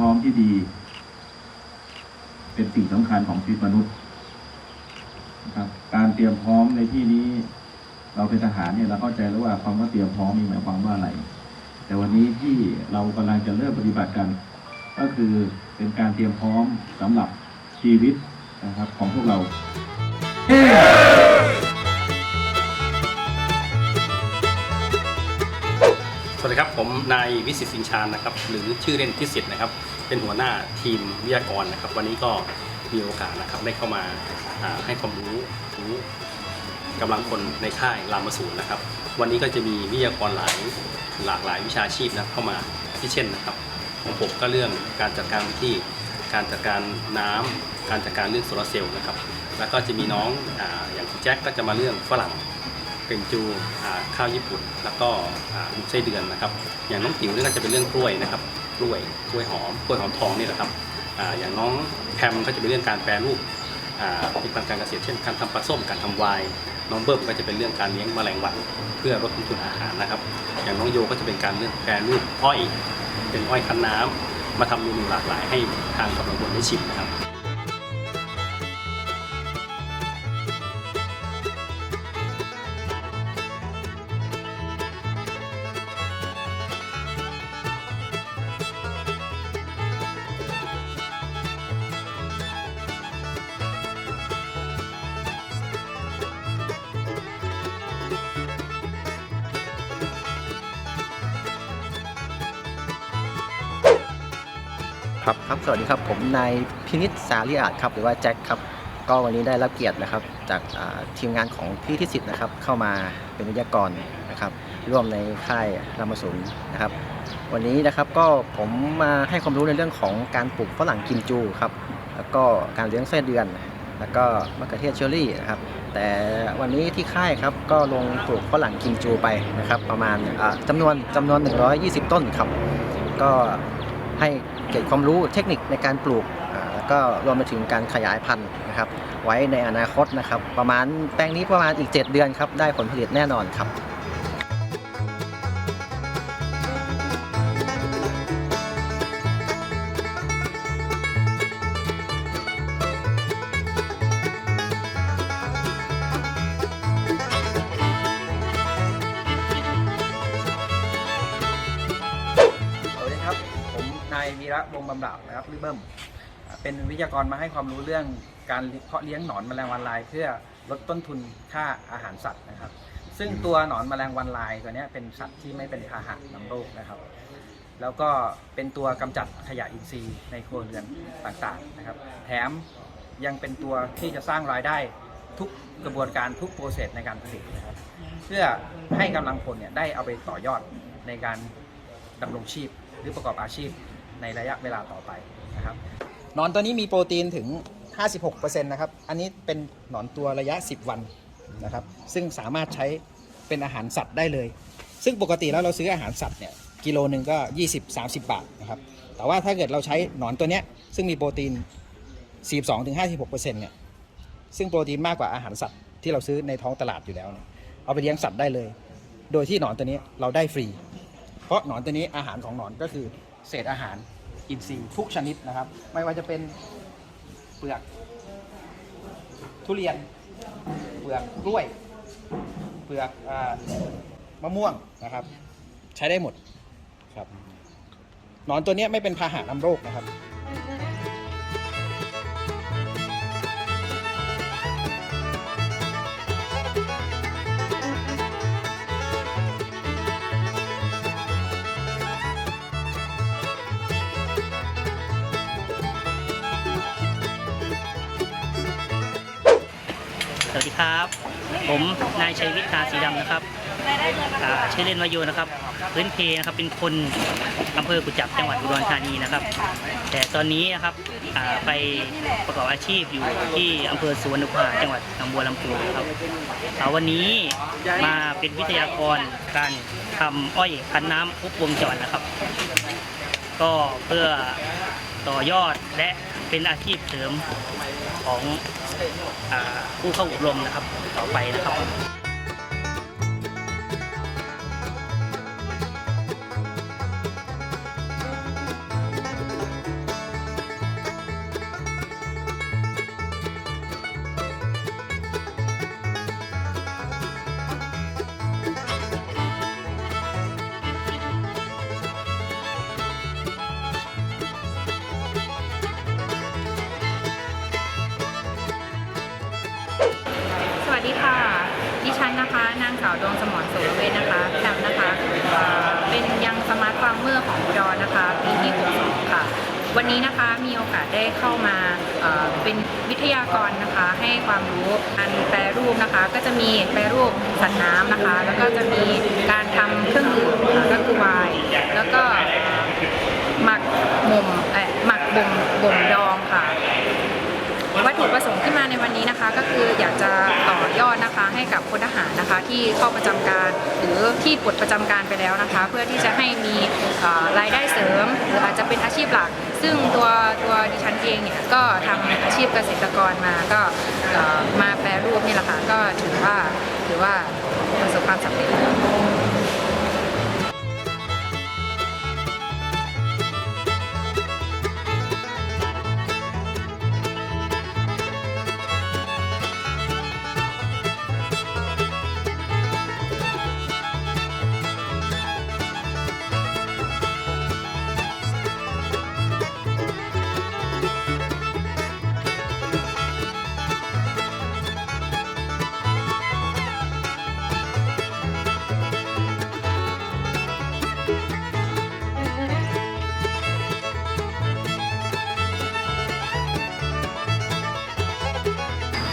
ร้อมที่ดี เป็นสิ่งสำคัญของชีวิตมนุษย์นะครับ การเตรียมพร้อมในที่นี้ เราเป็นทหารเนี่ยเราเข้าใจแล้วว่าความว่าเตรียมพร้อมมีหมายความว่าอะไร แต่วันนี้ที่เรากำลังจะเริ่มปฏิบัติกัน ก็คือเป็นการเตรียมพร้อมสำหรับชีวิตนะครับของพวกเรา สวัสดีครับ ผมนายวิสิตสินชาญนะครับ หรือชื่อเล่นพิสิทธ์นะครับ เป็นหัวหน้าทีมวิทยากรนะครับ วันนี้ก็มีโอกาสนะครับได้เข้ามาให้ความรู้รู้กำลังคนในค่ายรามสูรนะครับ วันนี้ก็จะมีวิทยากรหลายหลากหลายวิชาชีพนะเข้ามาที่เช่นนะครับของผมก็เรื่องการจัดการที่การจัดการน้ำการจัดการเรื่องโซลาเซลล์นะครับ แล้วก็จะมีน้องออย่างคุณแจ็คก็จะมาเรื่องฝรั่ง เป็นจูข้าวญี่ปุ่น แล้วก็ลูกไส้เดือนนะครับ อย่างน้องติ๋วนี่ก็จะเป็นเรื่องกล้วยนะครับกล้วยกล้วยหอมกล้วยหอมทองนี่แหละครับอย่างน้องแพมก็จะเป็นเรื่องการแปรรูปอ่าผลิตภัณฑ์การเกษตรเช่นการทำปลาส้มการทำไวน์น้องเบิ้มก็จะเป็นเรื่องการเลี้ยงแมลงวันเพื่อลดต้นทุนอาหารนะครับ อย่างน้องโยก็จะเป็นการเรื่องแปรรูปอ้อยเป็นอ้อยคั้นน้ำมาทำเมนูหลากหลายให้ทางกำลังพลได้ชิมนะครับ ครับครับสวัสดีครับผมนายพินิษสาลีอาจครับหรือว่าแจ็คครับก็วันนี้ได้รับเกียรตินะครับ จากทีมงานของพี่ที่สิทธิ์นะครับ เข้ามาเป็นวิทยากรนะครับ ร่วมในค่ายรามสูนนะครับ วันนี้นะครับก็ผมมาให้ความรู้ในเรื่องของการปลูกฝรั่งกิมจูครับแล้วก็การเลี้ยงไส้เดือน แล้วก็มะเขือเทศเชอรี่นะครับ แต่วันนี้ที่ค่ายครับก็ลงปลูกฝรั่งกิมจูไปนะครับ ประมาณอ่าจำนวนจำนวน 120 ต้นครับ ก็ให้ เกร็ดความรู้เทคนิคในการปลูกแล้วก็รวมไปถึงการขยายพันธุ์นะครับ ไว้ในอนาคตนะครับ ประมาณแปลงนี้ประมาณอีก 7 เดือนครับ ได้ผลผลิตแน่นอนครับายวีระวงบำราบนะครับหรือเบิ้มเป็นวิทยากรมาให้ความรู้เรื่องการเพาะเลี้ยงหนอนแมลงวันลาย เพื่อลดต้นทุนค่าอาหารสัตว์นะครับ ซึ่งตัวหนอนแมลงวันลายตัวนี้เป็นสัตว์ที่ไม่เป็นพาหะนำโรคนะครับ แล้วก็เป็นตัวกำจัดขยะอินทรีย์ในครัวเรือนต่างๆนะครับ แถมยังเป็นตัวที่จะสร้างรายได้ทุกกระบวนการทุกโปรเซสในการผลิตนะครับ เพื่อให้กำลังพลเนี่ยได้เอาไปต่อยอดในการดำรงชีพหรือประกอบอาชีพ ในระยะเวลาต่อไปนะครับหนอนตัวนี้มีโปรตีนถึง 56%นะครับ อันนี้เป็นหนอนตัวระยะ 10 วันนะครับ ซึ่งสามารถใช้เป็นอาหารสัตว์ได้เลย ซึ่งปกติแล้วเราซื้ออาหารสัตว์เนี่ยกิโลหนึ่งก็ 20-30 บาทนะครับ แต่ว่าถ้าเกิดเราใช้หนอนตัวเนี้ยซึ่งมีโปรตีน 42-56%เนี่ยซึ่งโปรตีนมากกว่าอาหารสัตว์ที่เราซื้อในท้องตลาดอยู่แล้วเนี่ยเอาไปเลี้ยงสัตว์ได้เลย โดยที่หนอนตัวนี้เราได้ฟรี เพราะหนอนตัวนี้อาหารของหนอนก็คือ เศษอาหารอินทรีย์ทุกชนิดนะครับ ไม่ว่าจะเป็นเปลือก ทุเรียน เปลือกกล้วย เปลือกอมะม่วงนะครับ ใช้ได้หมดครับหนอนตัวนี้ไม่เป็นพาหะนำโรคนะครับ ครับ ผมนายชัยวิทย์ทาสีดำนะครับชื่อเล่นวายุนะครับ พื้นเพนะครับเป็นคนอำเภอกุจับจังหวัดอุดรธานีนะครับ แต่ตอนนี้นะครับไปประกอบอาชีพอยู่ที่อำเภอสุวรรณภูมิจังหวัดหนองบัวลำพูนะครับอ่วันนี้มาเป็นวิทยากรการทำอ้อยคันน้ำครบวงจรนะครับ ก็เพื่อต่อยอดและเป็นอาชีพเสริม ของผู้เข้าอบรมนะครับต่อไปนะครับ นะคะนางสาวดวงสมรโสรเวทนะคะแพมนะคะเป็นยังสมาร์ทฟาร์มเมอร์ของอุดรนะคะปีที่62ค่ะ วันนี้นะคะมีโอกาสได้เข้ามาเป็นวิทยากรนะคะให้ความรู้การแปรรูปนะคะ ก็จะมีแปรรูปสัตว์น้ำนะคะ แล้วก็จะมีการทำเครื่องดื่มค่ะก็คือไวน์แล้วก็หมักบ่มเอ่หมักบ่มบ่มดองค่ะ วัตถุประสงค์ที่มาในวันนี้นะคะ ก็คืออยากจะ ให้กับพลทหารนะคะ ที่เข้าประจำการ หรือที่ปลดประจำการไปแล้วนะคะ เพื่อที่จะให้มีรายได้เสริม หรืออาจจะเป็นอาชีพหลัก ซึ่งตัวตัวดิฉันเองเนี่ยก็ทำอาชีพเกษตรกรมาก็มาแปรรูปนี่แหละค่ะก็ถือว่าถือว่าประสบความสำเร็จ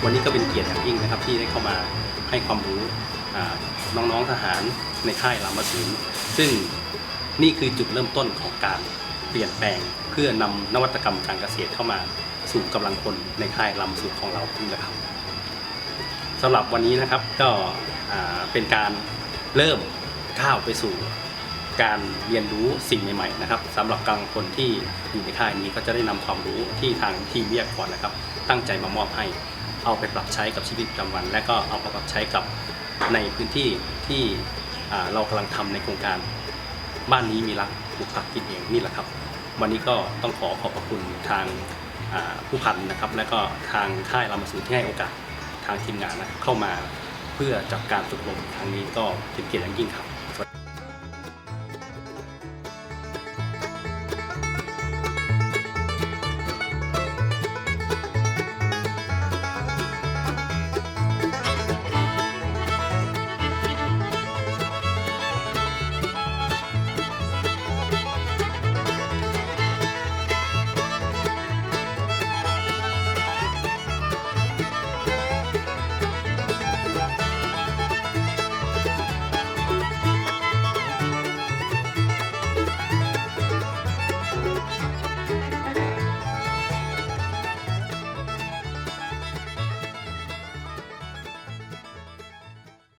วันนี้ก็เป็นเกียรติอย่างยิ่งนะครับที่ได้เข้ามาให้ความรู้อ่าน้องๆทหารในค่ายรามสูนซึ่งนี่คือจุดเริ่มต้นของการเปลี่ยนแปลงเพื่อนำนวัตกรรมการเกษตรเข้ามาสู่กำลังพลในค่ายรามสูนของเรานี่แหละครับสำหรับวันนี้นะครับก็เป็นการเริ่มก้าวไปสู่การเรียนรู้สิ่งใหม่ๆนะครับสำหรับกำลังพลที่อยู่ในค่ายนี้ก็จะได้นำความรู้ที่ทางทีมวิทยากรนะครับ ตั้งใจมามอบให้ เอาไปปรับใช้กับชีวิตประจำวัน และก็เอาไปปรับใช้กับในพื้นที่ที่เรากำลังทำในโครงการบ้านนี้มีรักปลูกผักกินเองนี่แหละครับ วันนี้ก็ต้องขอขอบพระคุณทางผู้พันนะครับ และก็ทางค่ายรามาสูที่ให้โอกาสทางทีมงานนะเข้ามาเพื่อจับการฝึกอบรมครั้งนี้ก็เป็นเกียรติอย่างยิ่งครับ